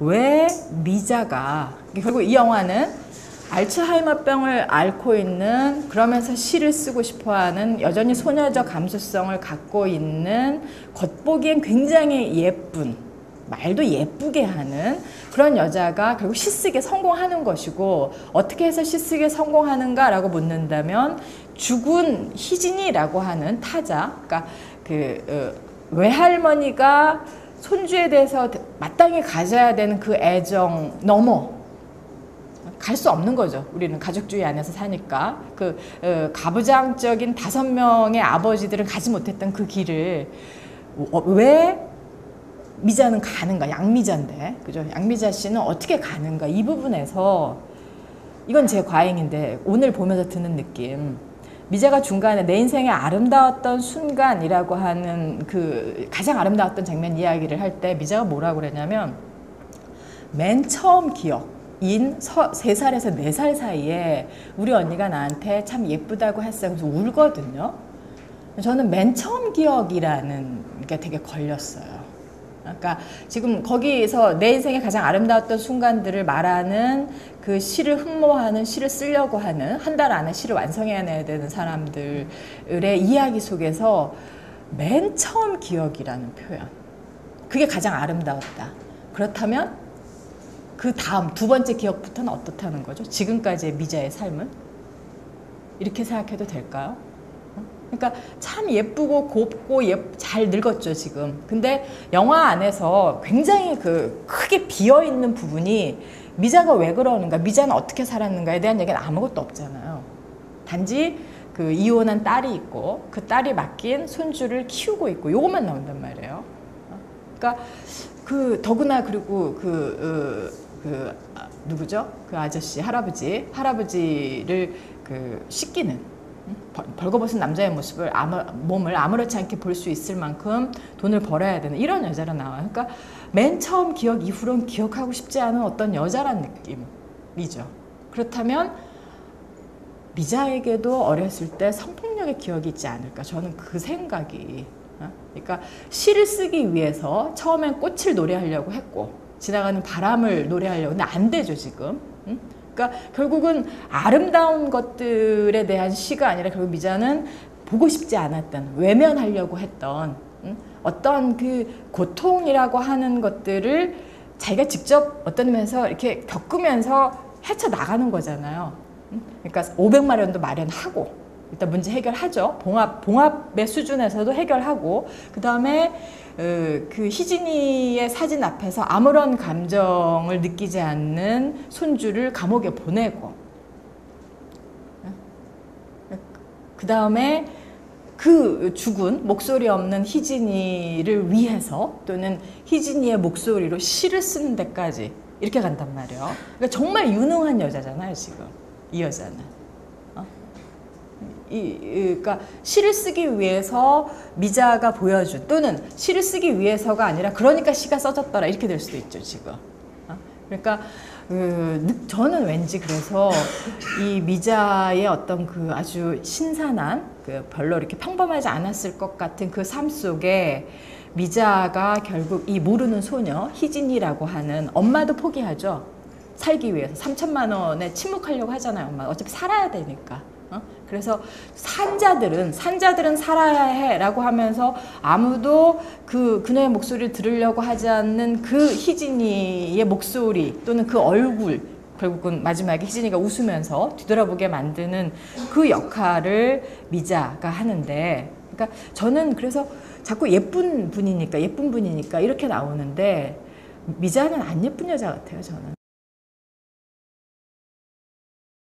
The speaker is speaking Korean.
왜 미자가 결국 이 영화는 알츠하이머병을 앓고 있는 그러면서 시를 쓰고 싶어하는 여전히 소녀적 감수성을 갖고 있는 겉보기엔 굉장히 예쁜 말도 예쁘게 하는 그런 여자가 결국 시 쓰기에 성공하는 것이고 어떻게 해서 시 쓰기에 성공하는가라고 묻는다면 죽은 희진이라고 하는 타자 그러니까 그 어, 외할머니가 손주에 대해서 마땅히 가져야 되는 그 애정 넘어 갈 수 없는 거죠. 우리는 가족주의 안에서 사니까 그 어, 가부장적인 다섯 명의 아버지들은 가지 못했던 그 길을 어, 왜 미자는 가는가? 양미자인데 그죠? 양미자 씨는 어떻게 가는가? 이 부분에서 이건 제 과잉인데 오늘 보면서 드는 느낌. 미자가 중간에 내 인생의 아름다웠던 순간이라고 하는 그 가장 아름다웠던 장면 이야기를 할 때 미자가 뭐라고 그랬냐면 맨 처음 기억인 서, 3살에서 4살 사이에 우리 언니가 나한테 참 예쁘다고 했어요. 그래서 울거든요. 저는 맨 처음 기억이라는 게 되게 걸렸어요. 그러니까 지금 거기서 내 인생의 가장 아름다웠던 순간들을 말하는 그 시를 흠모하는 시를 쓰려고 하는 한 달 안에 시를 완성해내야 되는 사람들의 이야기 속에서 맨 처음 기억이라는 표현 그게 가장 아름다웠다. 그렇다면 그 다음 두 번째 기억부터는 어떻다는 거죠? 지금까지의 미자의 삶은 이렇게 생각해도 될까요? 그러니까 참 예쁘고 곱고 예, 잘 늙었죠 지금. 근데 영화 안에서 굉장히 그 크게 비어 있는 부분이 미자가 왜 그러는가, 미자는 어떻게 살았는가에 대한 얘기는 아무것도 없잖아요. 단지 그 이혼한 딸이 있고 그 딸이 맡긴 손주를 키우고 있고 요것만 나온단 말이에요. 그러니까 그 더구나 그리고 그, 그, 그 아, 누구죠? 그 아저씨 할아버지 할아버지를 그 씻기는 벌- 벌거벗은 남자의 모습을 아무, 몸을 아무렇지 않게 볼 수 있을 만큼 돈을 벌어야 되는 이런 여자로 나와요. 그러니까 맨 처음 기억 이후로는 기억하고 싶지 않은 어떤 여자란 느낌이죠. 그렇다면 미자에게도 어렸을 때 성폭력의 기억이 있지 않을까? 저는 그 생각이. 어? 그러니까 시를 쓰기 위해서 처음엔 꽃을 노래하려고 했고 지나가는 바람을 노래하려고 근데 안 되죠 지금. 응? 그러니까 결국은 아름다운 것들에 대한 시가 아니라 결국 미자는 보고 싶지 않았던 외면하려고 했던 응? 어떤 그 고통이라고 하는 것들을 자기가 직접 어떤 면에서 이렇게 겪으면서 헤쳐 나가는 거잖아요. 응? 그러니까 500마련도 마련하고 일단 문제 해결하죠. 봉합 봉합의 수준에서도 해결하고 그 다음에 그 희진이의 사진 앞에서 아무런 감정을 느끼지 않는 손주를 감옥에 보내고 그 다음에 그 죽은 목소리 없는 희진이를 위해서 또는 희진이의 목소리로 시를 쓰는 데까지 이렇게 간단 말이에요. 그러니까 정말 유능한 여자잖아요, 지금 이 여자는. 어? 이, 이- 그러니까 시를 쓰기 위해서 미자가 보여준 또는 시를 쓰기 위해서가 아니라 그러니까 시가 써졌더라 이렇게 될 수도 있죠 지금. 어? 그러니까 그, 느- 저는 왠지 그래서 이 미자의 어떤 그 아주 신선한 그 별로 이렇게 평범하지 않았을 것 같은 그 삶 속에 미자가 결국 이 모르는 소녀 희진이라고 하는 엄마도 포기하죠. 살기 위해서 3천만 원에 침묵하려고 하잖아요. 엄마 어차피 살아야 되니까. 어? 그래서 산자들은 산자들은 살아야 해라고 하면서 아무도 그 그녀의 목소리를 들으려고 하지 않는 그 희진이의 목소리 또는 그 얼굴 결국은 마지막에 희진이가 웃으면서 뒤돌아보게 만드는 그 역할을 미자가 하는데 그러니까 저는 그래서 자꾸 예쁜 분이니까 예쁜 분이니까 이렇게 나오는데 미자는 안 예쁜 여자 같아요 저는